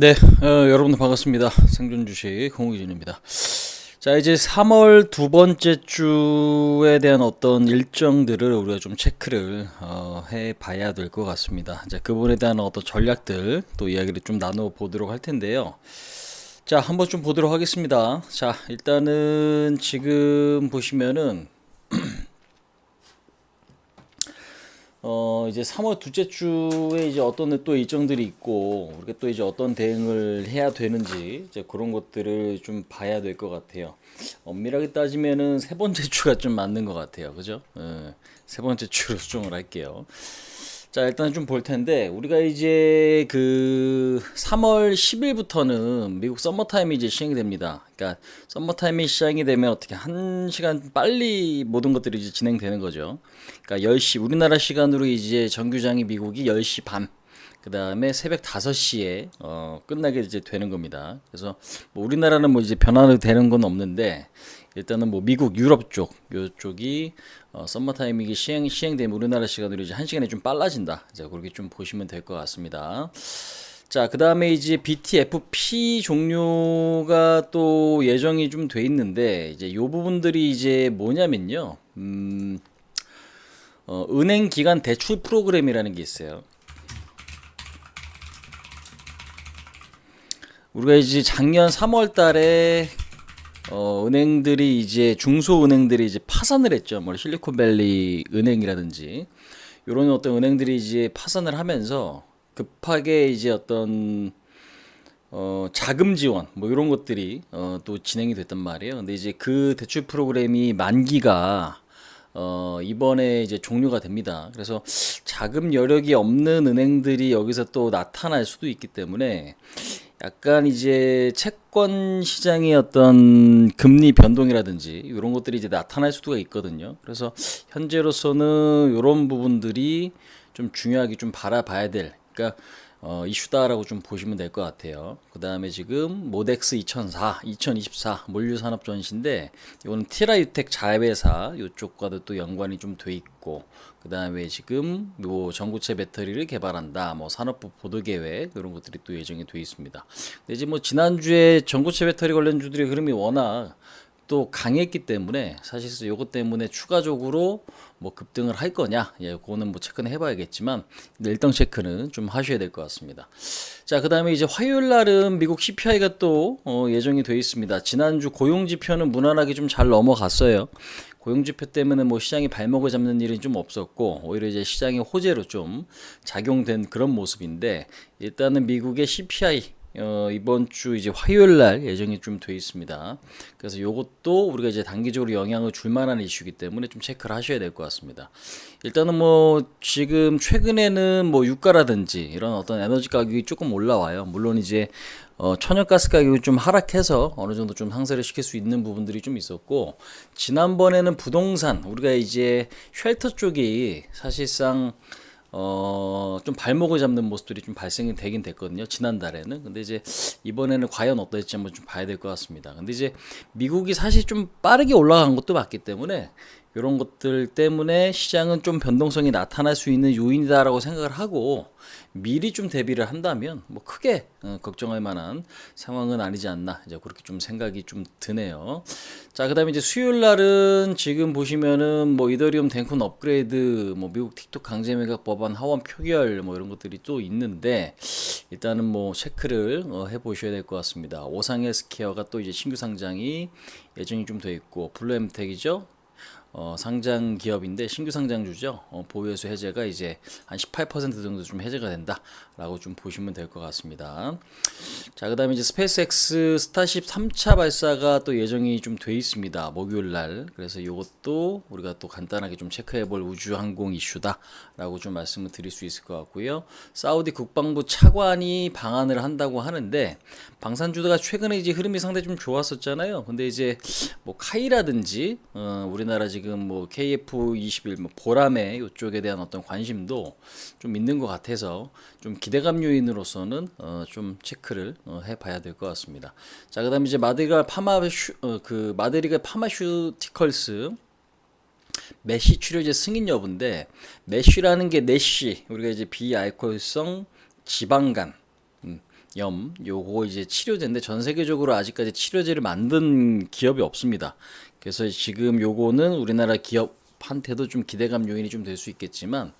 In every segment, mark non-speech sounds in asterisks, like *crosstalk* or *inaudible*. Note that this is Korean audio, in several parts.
네, 어, 여러분들 반갑습니다. 생존 주식 홍우진입니다. 자, 이제 3월 두 번째 주에 대한 어떤 일정들을 우리가 좀 체크를 어, 해 봐야 될 것 같습니다. 자, 그분에 대한 어떤 전략들 또 이야기를 좀 나눠 보도록 할 텐데요. 자, 한번 좀 보도록 하겠습니다. 자, 일단은 지금 보시면은 어 이제 3월 둘째 주에 이제 어떤 또 일정들이 있고 우리가 또 이제 어떤 대응을 해야 되는지 이제 그런 것들을 좀 봐야 될 것 같아요. 엄밀하게 따지면은 세 번째 주가 좀 맞는 것 같아요. 그죠? 예, 세 번째 주로 *laughs* 수정을 할게요. 자, 일단 좀 볼 텐데, 우리가 이제 그 3월 10일부터는 미국 서머타임이 이제 시행이 됩니다. 그러니까 서머타임이 시행이 되면 어떻게 한 시간 빨리 모든 것들이 이제 진행되는 거죠. 그러니까 10시, 우리나라 시간으로 이제 정규장이 미국이 10시 반, 그 다음에 새벽 5시에 어, 끝나게 이제 되는 겁니다. 그래서 뭐 우리나라는 뭐 이제 변화는 되는 건 없는데 일단은 뭐 미국, 유럽 쪽 요쪽이 어, 썸머 타이밍이 시행 시행되면 우리나라 시간으로 이제 한 시간이 좀 빨라진다. 자 그렇게 좀 보시면 될 것 같습니다. 자, 그 다음에 이제 BTFP 종료가 또 예정이 좀 돼 있는데, 이제 요 부분들이 이제 뭐냐면요. 음, 어, 은행 기간 대출 프로그램이라는 게 있어요. 우리가 이제 작년 3월 달에 어, 은행들이 이제 중소은행들이 이제 파산을 했죠. 뭐 실리콘밸리 은행이라든지 이런 어떤 은행들이 이제 파산을 하면서 급하게 이제 어떤 어, 자금 지원 뭐 이런 것들이 어, 또 진행이 됐단 말이에요. 근데 이제 그 대출 프로그램이 만기가 어, 이번에 이제 종료가 됩니다. 그래서 자금 여력이 없는 은행들이 여기서 또 나타날 수도 있기 때문에 약간 이제 채권 시장의 어떤 금리 변동이라든지 이런 것들이 이제 나타날 수도 있거든요. 그래서 현재로서는 이런 부분들이 좀 중요하게 좀 바라봐야 될, 그러니까 어, 이슈다라고 좀 보시면 될 것 같아요. 그 다음에 지금 모덱스 2004, 2024 물류산업 전시인데 이거는 티라유텍 자회사 이쪽과도 또 연관이 좀 돼 있고 그 다음에 지금 요 전구체 배터리를 개발한다, 뭐 산업부 보도 계획 이런 것들이 또 예정이 돼 있습니다. 근데 이제 뭐 지난주에 전구체 배터리 관련 주들의 흐름이 워낙 또 강했기 때문에 사실상 요것 때문에 추가적으로 뭐 급등을 할 거냐 예 그거는 뭐 체크는 해봐야겠지만 일정 체크는 좀 하셔야 될 것 같습니다. 자 그 다음에 이제 화요일 날은 미국 CPI가 또 어, 예정이 돼 있습니다. 지난주 고용 지표는 무난하게 좀 잘 넘어갔어요 고용 지표 때문에 뭐 시장이 발목을 잡는 일은 좀 없었고 오히려 이제 시장의 호재로 좀 작용된 그런 모습인데 일단은 미국의 CPI 어, 이번 주 이제 화요일 날 예정이 좀 돼 있습니다. 그래서 요것도 우리가 이제 단기적으로 영향을 줄 만한 이슈이기 때문에 좀 체크를 하셔야 될 것 같습니다. 일단은 뭐 지금 최근에는 뭐 유가라든지 이런 어떤 에너지 가격이 조금 올라와요. 물론 이제 어, 천연가스 가격이 좀 하락해서 어느 정도 좀 상쇄를 시킬 수 있는 부분들이 좀 있었고 지난번에는 부동산 우리가 이제 쉘터 쪽이 사실상 어, 좀 발목을 잡는 모습들이 좀 발생이 되긴 됐거든요. 지난달에는. 근데 이제 이번에는 과연 어떨지 한번 좀 봐야 될 것 같습니다. 근데 이제 미국이 사실 좀 빠르게 올라간 것도 맞기 때문에 이런 것들 때문에 시장은 좀 변동성이 나타날 수 있는 요인이다라고 생각을 하고 미리 좀 대비를 한다면 뭐 크게 어, 걱정할 만한 상황은 아니지 않나 이제 그렇게 좀 생각이 좀 드네요. 자 그다음에 이제 수요일 날은 지금 보시면은 뭐 이더리움 댕콘 업그레이드 뭐 미국 틱톡 강제 매각 법안 하원 표결 뭐 이런 것들이 또 있는데 일단은 뭐 체크를 어, 해 보셔야 될 것 같습니다. 오상헬 스케어가 또 이제 신규 상장이 예정이 좀 돼 있고 블루엠텍이죠. 어, 상장 기업인데 신규 상장주죠. 어, 보유회수 해제가 이제 한 18% 정도 좀 해제가 된다 라고 좀 보시면 될 것 같습니다. 자, 그 다음에 이제 스페이스X 스타쉽 3차 발사가 또 예정이 좀 돼 있습니다. 목요일 날. 그래서 이것도 우리가 또 간단하게 좀 체크해 볼 우주 항공 이슈다라고 좀 말씀을 드릴 수 있을 것 같고요. 사우디 국방부 차관이 방한을 한다고 하는데 방산주가 최근에 이제 흐름이 상당히 좀 좋았었잖아요. 근데 이제 뭐 카이라든지 어, 우리나라 지금 뭐 KF21 뭐 보람의 이쪽에 대한 어떤 관심도 좀 있는 것 같아서 좀 기대감 요인으로서는 어, 좀 체크를 어, 해봐야 될 것 같습니다. 자 그다음에 이제 마드리가 파마 슈 어, 그 마드리가 파마슈티컬스 메시 치료제 승인 여부인데 메쉬라는 게 내시 우리가 이제 비알코올성 지방간 음, 염 요거 이제 치료제인데 전 세계적으로 아직까지 치료제를 만든 기업이 없습니다. 그래서 지금 요거는 우리나라 기업 한테도 좀 기대감 요인이 좀 될 수 있겠지만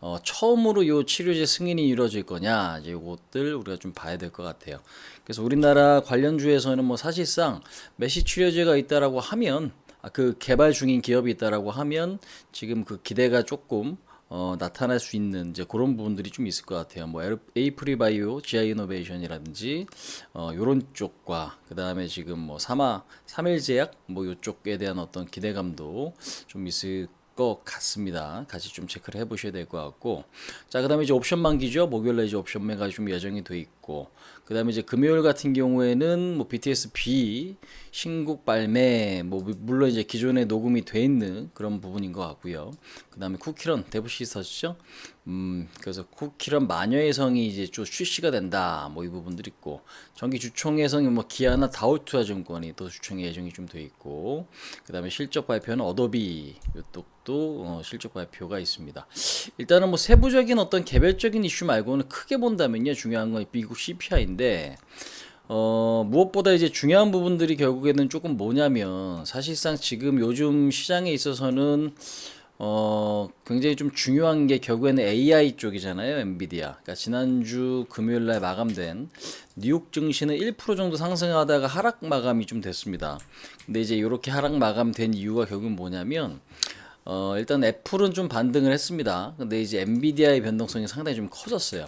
어, 처음으로 요 치료제 승인이 이루어질 거냐 이제 요것들 우리가 좀 봐야 될 것 같아요. 그래서 우리나라 관련주에서는 뭐 사실상 메시 치료제가 있다라고 하면 아, 그 개발 중인 기업이 있다라고 하면 지금 그 기대가 조금 어, 나타날 수 있는 이제 그런 부분들이 좀 있을 것 같아요. 뭐 에이프리바이오, 지아 이노베이션이라든지 어, 요런 쪽과 그 다음에 지금 뭐 사마, 삼일제약 뭐 요쪽에 대한 어떤 기대감도 좀 있을 것 같습니다. 같이 좀 체크를 해보셔야 될 것 같고 자 그다음에 이제 옵션 만기죠. 목요일에 이제 옵션 매가 좀 예정이 돼 있고 그다음에 이제 금요일 같은 경우에는 뭐 BTS B 신곡 발매 뭐 물론 이제 기존에 녹음이 돼 있는 그런 부분인 것 같고요. 그다음에 쿠키런 데브시스터죠. 음 그래서 쿠키런 마녀의 성이 이제 좀 출시가 된다 뭐 이 부분들 있고 정기 주총의 성이 뭐 기아나 다우투아 증권이 또 주총 예정이 좀 돼 있고 그다음에 실적 발표는 어도비 요쪽도 어, 실적 발표가 있습니다. 일단은 뭐 세부적인 어떤 개별적인 이슈 말고는 크게 본다면요 중요한 건 미국 CPI인 데 어, 무엇보다 이제 중요한 부분들이 결국에는 조금 뭐냐면 사실상 지금 요즘 시장에 있어서는 어, 굉장히 좀 중요한 게 결국에는 AI 쪽이잖아요, 엔비디아. 그러니까 지난주 금요일 날 마감된 뉴욕 증시는 1% 정도 상승하다가 하락 마감이 좀 됐습니다. 근데 이제 이렇게 하락 마감된 이유가 결국은 뭐냐면 어, 일단 애플은 좀 반등을 했습니다. 근데 이제 엔비디아의 변동성이 상당히 좀 커졌어요.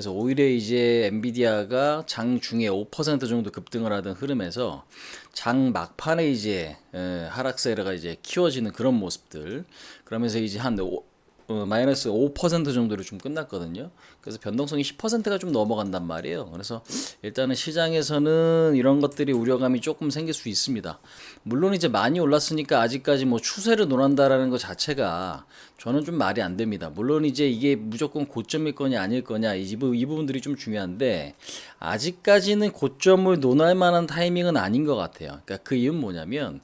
그래서 오히려 이제 엔비디아가 장 중에 5% 정도 급등을 하던 흐름에서 장 막판에 이제 에, 하락세가 이제 키워지는 그런 모습들. 그러면서 이제 한 오- 어, 마이너스 5% 정도로 좀 끝났거든요. 그래서 변동성이 10%가 좀 넘어간단 말이에요. 그래서 일단은 시장에서는 이런 것들이 우려감이 조금 생길 수 있습니다. 물론 이제 많이 올랐으니까 아직까지 뭐 추세를 논한다라는 것 자체가 저는 좀 말이 안 됩니다. 물론 이제 이게 무조건 고점일 거냐 아닐 거냐 이, 부, 이 부분들이 좀 중요한데 아직까지는 고점을 논할 만한 타이밍은 아닌 것 같아요. 그러니까 그 이유는 뭐냐면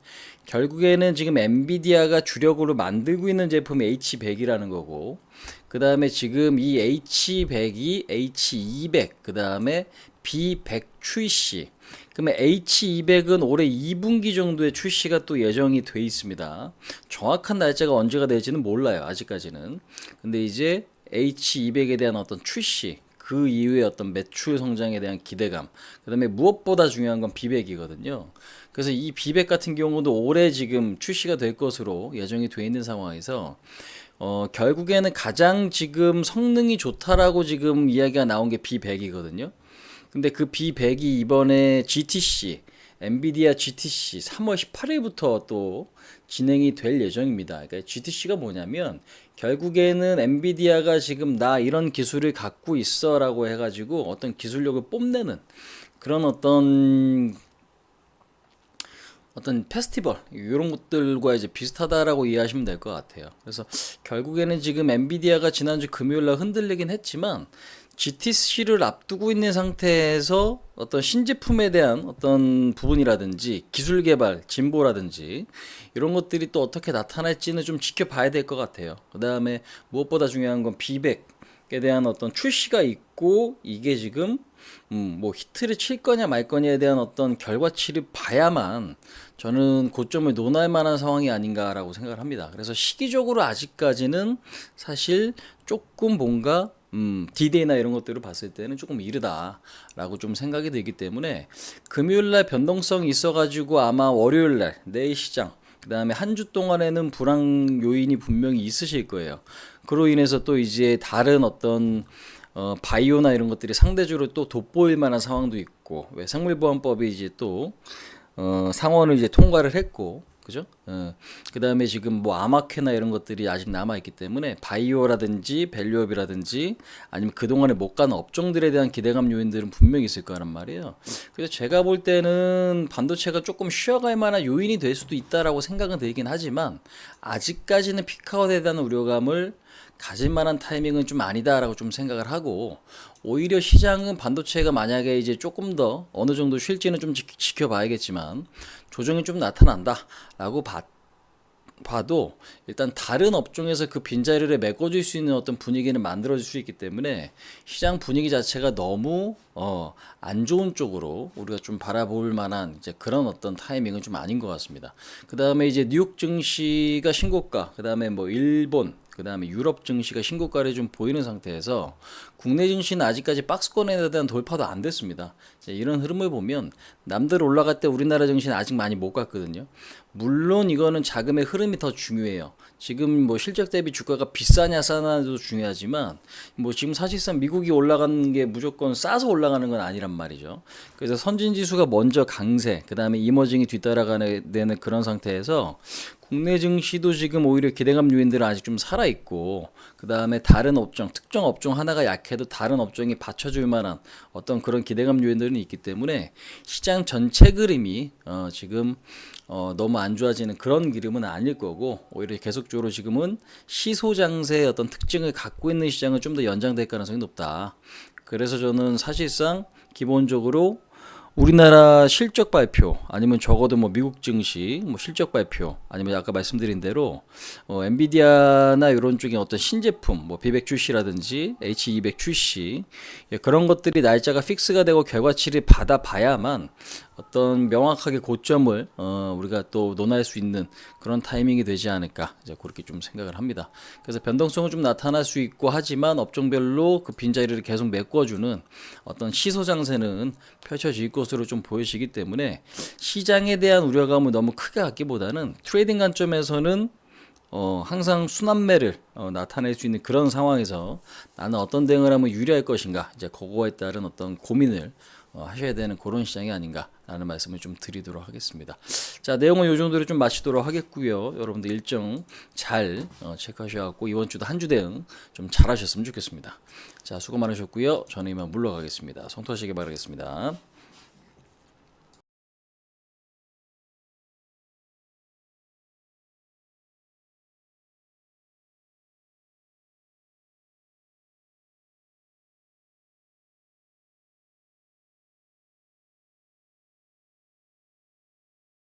결국에는 지금 엔비디아가 주력으로 만들고 있는 제품이 H100이라는 거고 그 다음에 지금 이 H100이 H200 그 다음에 B100 출시 그러면 H200은 올해 2분기 정도에 출시가 또 예정이 돼 있습니다. 정확한 날짜가 언제가 될지는 몰라요. 아직까지는. 근데 이제 H200에 대한 어떤 출시 그 이후에 어떤 매출 성장에 대한 기대감 그다음에 무엇보다 중요한 건 비백이거든요. 그래서 이 비백 같은 경우도 올해 지금 출시가 될 것으로 예정이 돼 있는 상황에서 어 결국에는 가장 지금 성능이 좋다라고 지금 이야기가 나온 게 B100이거든요. 근데 그 B100이 이번에 GTC, 엔비디아 GTC 3월 18일부터 또 진행이 될 예정입니다. 그러니까 GTC가 뭐냐면 결국에는 엔비디아가 지금 나 이런 기술을 갖고 있어라고 해가지고 어떤 기술력을 뽐내는 그런 어떤 어떤 페스티벌 이런 것들과 이제 비슷하다라고 이해하시면 될 것 같아요. 그래서 결국에는 지금 엔비디아가 지난주 금요일 날 흔들리긴 했지만 GTC를 앞두고 있는 상태에서 어떤 신제품에 대한 어떤 부분이라든지 기술 개발, 진보라든지 이런 것들이 또 어떻게 나타날지는 좀 지켜봐야 될 것 같아요. 그 다음에 무엇보다 중요한 건 비백에 대한 어떤 출시가 있고 이게 지금 음, 뭐 히트를 칠 거냐 말 거냐에 대한 어떤 결과치를 봐야만 저는 고점을 논할 만한 상황이 아닌가라고 생각을 합니다. 그래서 시기적으로 아직까지는 사실 조금 뭔가 음, 디데이나 이런 것들을 봤을 때는 조금 이르다라고 좀 생각이 들기 때문에 금요일 날 변동성이 있어가지고 아마 월요일 날 내일 시장 그 다음에 한 주 동안에는 불황 요인이 분명히 있으실 거예요. 그로 인해서 또 이제 다른 어떤 어, 바이오나 이런 것들이 상대적으로 또 돋보일 만한 상황도 있고 왜 생물보안법이 이제 또 어, 상원을 이제 통과를 했고 그죠? 어, 그 다음에 지금 뭐 아마케나 이런 것들이 아직 남아 있기 때문에 바이오라든지 밸류업이라든지 아니면 그동안에 못 가는 업종들에 대한 기대감 요인들은 분명히 있을 거란 말이에요. 그래서 제가 볼 때는 반도체가 조금 쉬어갈 만한 요인이 될 수도 있다라고 생각은 들긴 하지만 아직까지는 피카웃에 대한 우려감을 가질 만한 타이밍은 좀 아니다라고 좀 생각을 하고 오히려 시장은 반도체가 만약에 이제 조금 더 어느 정도 쉴지는 좀 지, 지켜봐야겠지만 조정이 좀 나타난다라고 봐도 일단 다른 업종에서 그 빈자리를 메꿔줄 수 있는 어떤 분위기는 만들어줄 수 있기 때문에 시장 분위기 자체가 너무 어, 안 좋은 쪽으로 우리가 좀 바라볼 만한 이제 그런 어떤 타이밍은 좀 아닌 것 같습니다. 그 다음에 이제 뉴욕 증시가 신고가, 그 다음에 뭐 일본, 그 다음에 유럽 증시가 신고가를 좀 보이는 상태에서 국내 증시는 아직까지 박스권에 대한 돌파도 안 됐습니다. 이런 흐름을 보면 남들 올라갈 때 우리나라 증시는 아직 많이 못 갔거든요. 물론 이거는 자금의 흐름이 더 중요해요. 지금 뭐 실적 대비 주가가 비싸냐 싸냐도 중요하지만 뭐 지금 사실상 미국이 올라가는 게 무조건 싸서 올라가는 건 아니란 말이죠. 그래서 선진 지수가 먼저 강세, 그 다음에 이머징이 뒤따라가는 그런 상태에서 국내 증시도 지금 오히려 기대감 요인들은 아직 좀 살아 있고 그 다음에 다른 업종, 특정 업종 하나가 약해도 다른 업종이 받쳐줄 만한 어떤 그런 기대감 요인들은 있기 때문에 시장 전체 그림이 어, 지금 어, 너무 안 좋아지는 그런 그림은 아닐 거고 오히려 계속적으로 지금은 시소 장세의 어떤 특징을 갖고 있는 시장은 좀 더 연장될 가능성이 높다. 그래서 저는 사실상 기본적으로 우리나라 실적 발표 아니면 적어도 뭐 미국 증시 뭐 실적 발표 아니면 아까 말씀드린 대로 어, 엔비디아나 이런 쪽의 어떤 신제품 뭐 B100 출시라든지 H200 출시 예, 그런 것들이 날짜가 픽스가 되고 결과치를 받아봐야만 어떤 명확하게 고점을 어, 우리가 또 논할 수 있는 그런 타이밍이 되지 않을까 이제 그렇게 좀 생각을 합니다. 그래서 변동성은 좀 나타날 수 있고 하지만 업종별로 그 빈자리를 계속 메꿔주는 어떤 시소 장세는 펼쳐질 것으로 좀 보여지기 때문에 시장에 대한 우려감을 너무 크게 갖기보다는 트레이딩 관점에서는 어, 항상 순환매를 어, 나타낼 수 있는 그런 상황에서 나는 어떤 대응을 하면 유리할 것인가 이제 그거에 따른 어떤 고민을 어, 하셔야 되는 그런 시장이 아닌가라는 말씀을 좀 드리도록 하겠습니다. 자 내용은 이 정도로 좀 마치도록 하겠고요. 여러분들 일정 잘 어, 체크하셔갖고 이번 주도 한 주 대응 좀 잘하셨으면 좋겠습니다. 자 수고 많으셨고요. 저는 이만 물러가겠습니다. 성토하시기 바라겠습니다.